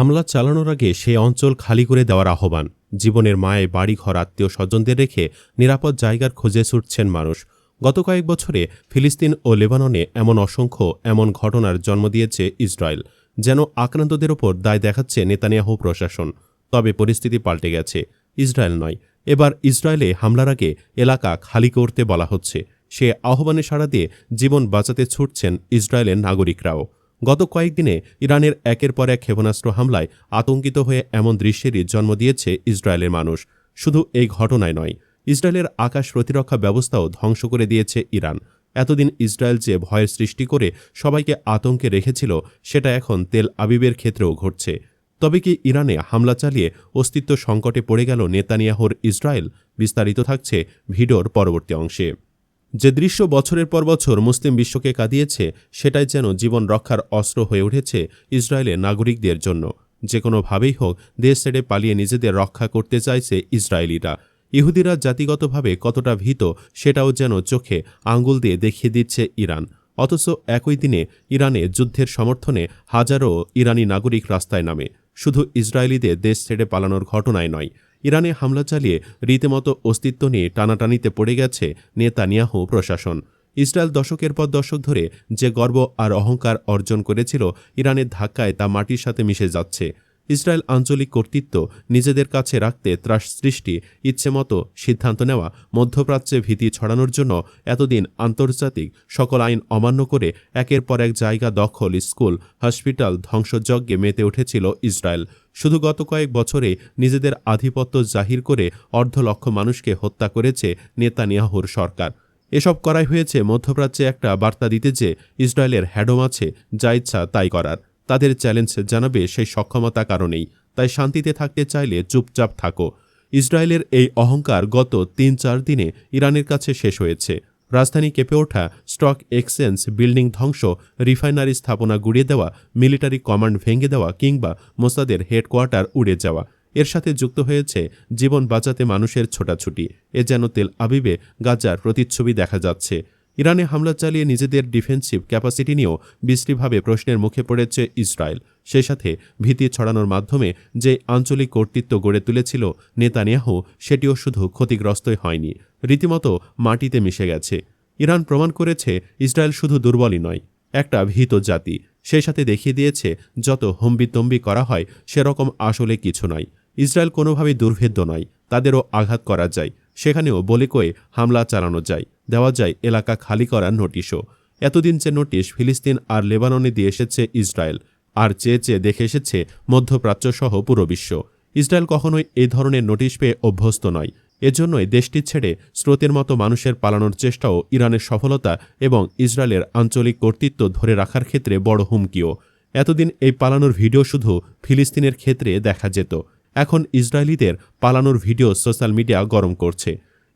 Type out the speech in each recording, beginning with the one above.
হামলা চালানোর আগে সেই অঞ্চল খালি করে দেওয়ার আহ্বান। জীবনের মায়ে বাড়িঘর আত্মীয় স্বজনদের রেখে নিরাপদ জায়গার খোঁজে ছুটছেন মানুষ। গত কয়েক বছরে ফিলিস্তিন ও লেবাননে এমন অসংখ্য, এমন ঘটনার জন্ম দিয়েছে ইসরায়েল, যেন আক্রান্তদের ওপর দায় দেখাচ্ছে নেতানিয়াহু প্রশাসন। তবে পরিস্থিতি পাল্টে গেছে। ইসরায়েল নয়, এবার ইসরায়েলে হামলার আগে এলাকা খালি করতে বলা হচ্ছে। সে আহ্বানে সাড়া দিয়ে জীবন বাঁচাতে ছুটছেন ইসরায়েলের নাগরিকরাও। গত কয়েকদিনে ইরানের একের পর এক ক্ষেপণাস্ত্র হামলায় আতঙ্কিত হয়ে এমন দৃশ্যেরই জন্ম দিয়েছে ইসরায়েলের মানুষ। শুধু এই ঘটনায় নয়, ইসরায়েলের আকাশ প্রতিরক্ষা ব্যবস্থাও ধ্বংস করে দিয়েছে ইরান। এতদিন ইসরায়েল যে ভয়ের সৃষ্টি করে সবাইকে আতঙ্কে রেখেছিল, সেটা এখন তেল আবিবের ক্ষেত্রেও ঘটছে। তবে কি ইরানে হামলা চালিয়ে অস্তিত্ব সংকটে পড়ে গেল নেতানিয়াহর ইসরায়েল? বিস্তারিত থাকছে ভিডিওর পরবর্তী অংশে। যে দৃশ্য বছরের পর বছর মুসলিম বিশ্বকে কাঁদিয়েছে, সেটাই যেন জীবন রক্ষার অস্ত্র হয়ে উঠেছে ইসরায়েলের নাগরিকদের জন্য। যে কোনোভাবেই হোক, দেশ ছেড়ে পালিয়ে নিজেদের রক্ষা করতে চাইছে ইসরায়েলিরা। ইহুদিরা জাতিগতভাবে কতটা ভীত, সেটাও যেন চোখে আঙ্গুল দিয়ে দেখিয়ে দিচ্ছে ইরান। অথচ একই দিনে ইরানে যুদ্ধের সমর্থনে হাজারো ইরানি নাগরিক রাস্তায় নামে। শুধু ইসরায়েলিদের দেশ ছেড়ে পালানোর ঘটনায় নয় ইরানে হামলা চালিয়ে রীতিমতো অস্তিত্ব নিয়ে টানাটানিতে পড়ে গেছে নেতানিয়াহু প্রশাসন। ইসরায়েল দশকের পর দশক ধরে যে গর্ব আর অহংকার অর্জন করেছিল, ইরানের ধাক্কায় তা মাটির সাথে মিশে যাচ্ছে। ইসরায়েল আঞ্চলিক কর্তৃত্ব নিজেদের কাছে রাখতে ত্রাস সৃষ্টি, ইচ্ছেমতো সিদ্ধান্ত নেওয়া, মধ্যপ্রাচ্যে ভীতি ছড়ানোর জন্য এতদিন আন্তর্জাতিক সকল আইন অমান্য করে একের পর এক জায়গা দখল স্কুল, হসপিটাল, ধ্বংসযজ্ঞে মেতে উঠেছিল ইসরায়েল। শুধু গত কয়েক বছরে নিজেদের আধিপত্য জাহির করে অর্ধ লক্ষ মানুষকে হত্যা করেছে নেতানিয়াহুর সরকার। এসব করাই হয়েছে মধ্যপ্রাচ্যে একটা বার্তা দিতে যে ইসরায়েলের হ্যাডম আছে, যা ইচ্ছা তাই করার। তাদের চ্যালেঞ্জ জানাবে সেই সক্ষমতা কারণেই। তাই শান্তিতে থাকতে চাইলে চুপচাপ থাকো। ইসরায়েলের এই অহংকার গত তিন চার দিনে ইরানের কাছে শেষ হয়েছে। রাজধানী কেঁপে ওঠা স্টক এক্সচেঞ্জ বিল্ডিং ধ্বংস, রিফাইনারি স্থাপনা গুড়িয়ে দেওয়া, মিলিটারি কমান্ড ভেঙে দেওয়া কিংবা মোসাদের হেডকোয়ার্টার উড়ে যাওয়া। এর সাথে যুক্ত হয়েছে জীবন বাঁচাতে মানুষের ছোটাছুটি। এ যেন তেল আবিবে গাজার প্রতিচ্ছবি দেখা যাচ্ছে। ইরানে হামলা চালিয়ে নিজেদের ডিফেন্সিভ ক্যাপাসিটি নিয়েও বিশ্রীভাবে প্রশ্নের মুখে পড়েছে ইসরায়েল। সেই সাথে ভীতি ছড়ানোর মাধ্যমে যে আঞ্চলিক কর্তৃত্ব গড়ে তুলেছিল নেতানিয়াহু, সেটিও শুধু ক্ষতিগ্রস্তই হয়নি। রীতিমতো মাটিতে মিশে গেছে। ইরান প্রমাণ করেছে ইসরায়েল শুধু দুর্বলই নয়, একটা ভীত জাতি। সেই সাথে দেখিয়ে দিয়েছে যত হম্বিতম্বি করা হয়, সেরকম আসলে কিছু নয়। ইসরায়েল কোনোভাবেই দুর্ভেদ্য নয়, তাদেরও আঘাত করা যায়। সেখানেও বলে কয়ে হামলা চালানো যায়, দেওয়া যায় এলাকা খালি করার নোটিশও। এতদিন যে নোটিশ ফিলিস্তিন আর লেবাননে দিয়ে এসেছে ইসরায়েল, আর চেয়ে চেয়ে দেখে এসেছে মধ্যপ্রাচ্য সহ পুরো বিশ্ব। ইসরায়েল কখনোই এই ধরনের নোটিশ পেয়ে অভ্যস্ত নয়। এজন্যই দেশটি ছেড়ে স্রোতের মতো মানুষের পালানোর চেষ্টাও ইরানের সফলতা এবং ইসরায়েলের আঞ্চলিক কর্তৃত্ব ধরে রাখার ক্ষেত্রে বড় হুমকিও। এতদিন এই পালানোর ভিডিও শুধু ফিলিস্তিনের ক্ষেত্রে দেখা যেত। এখন ইসরায়েলিদের পালানোর ভিডিও সোশ্যাল মিডিয়া গরম করছে।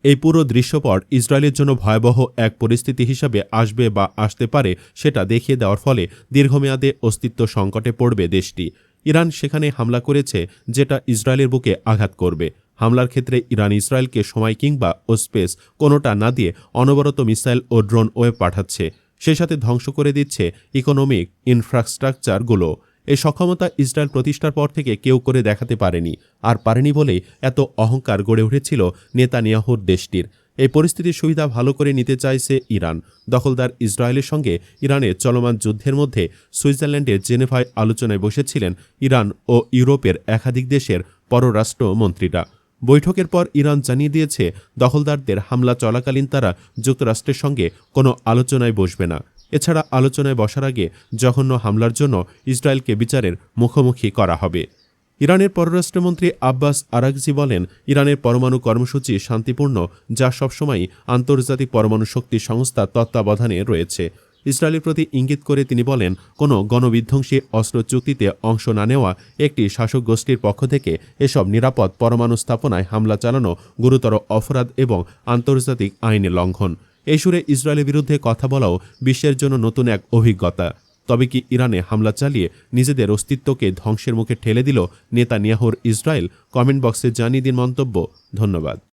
এই পুরো দৃশ্যপট ইসরায়েলের জন্য ভয়াবহ এক পরিস্থিতি হিসাবে আসবে বা আসতে পারে সেটা দেখিয়ে দেওয়ার ফলে দীর্ঘমেয়াদে অস্তিত্ব সংকটে পড়বে দেশটি। ইরান সেখানে হামলা করেছে যেটা ইসরায়েলের বুকে আঘাত করবে। হামলার ক্ষেত্রে ইরান ইসরায়েলকে সময় কিংবা ও স্পেস কোনোটা না দিয়ে অনবরত মিসাইল ও ড্রোন ওয়েব পাঠাচ্ছে। সেই সাথে ধ্বংস করে দিচ্ছে ইকোনমিক ইনফ্রাস্ট্রাকচারগুলো। এই সক্ষমতা ইসরায়েল প্রতিষ্ঠার পর থেকে কেউ করে দেখাতে পারেনি। আর পারেনি বলে এত অহংকার গড়ে উঠেছিল নেতানিয়াহুর দেশটির। এই পরিস্থিতির সুবিধা ভালো করে নিতে চাইছে ইরান। দখলদার ইসরায়েলের সঙ্গে ইরানের চলমান যুদ্ধের মধ্যে সুইজারল্যান্ডের জেনেভায় আলোচনায় বসেছিলেন ইরান ও ইউরোপের একাধিক দেশের পররাষ্ট্র মন্ত্রীরা বৈঠকের পর ইরান জানিয়ে দিয়েছে, দখলদারদের হামলা চলাকালীন তারা যুক্তরাষ্ট্রের সঙ্গে কোনো আলোচনায় বসবে না। এছাড়া আলোচনায় বসার আগে জঘন্য হামলার জন্য ইসরায়েলকে বিচারের মুখোমুখি করা হবে। ইরানের পররাষ্ট্রমন্ত্রী আব্বাস আরাকজি বলেন, ইরানের পরমাণু কর্মসূচি শান্তিপূর্ণ, যা সবসময় আন্তর্জাতিক পরমাণু শক্তি সংস্থার তত্ত্বাবধানে রয়েছে। ইসরায়েলের প্রতি ইঙ্গিত করে তিনি বলেন, কোনো গণবিধ্বংসী অস্ত্র চুক্তিতে অংশ না নেওয়া একটি শাসক গোষ্ঠীর পক্ষ থেকে এসব নিরাপদ পরমাণু স্থাপনায় হামলা চালানো গুরুতর অপরাধ এবং আন্তর্জাতিক আইনের লঙ্ঘন। এই সুরে ইসরায়েলের বিরুদ্ধে কথা বলাও বিশ্বের জন্য নতুন এক অভিজ্ঞতা। তবে কি ইরানে হামলা চালিয়ে নিজেদের অস্তিত্বকে ধ্বংসের মুখে ঠেলে দিল নেতা নিয়াহুর ইসরায়েল? কমেন্ট বক্সে জানিয়ে দিন মন্তব্য। ধন্যবাদ।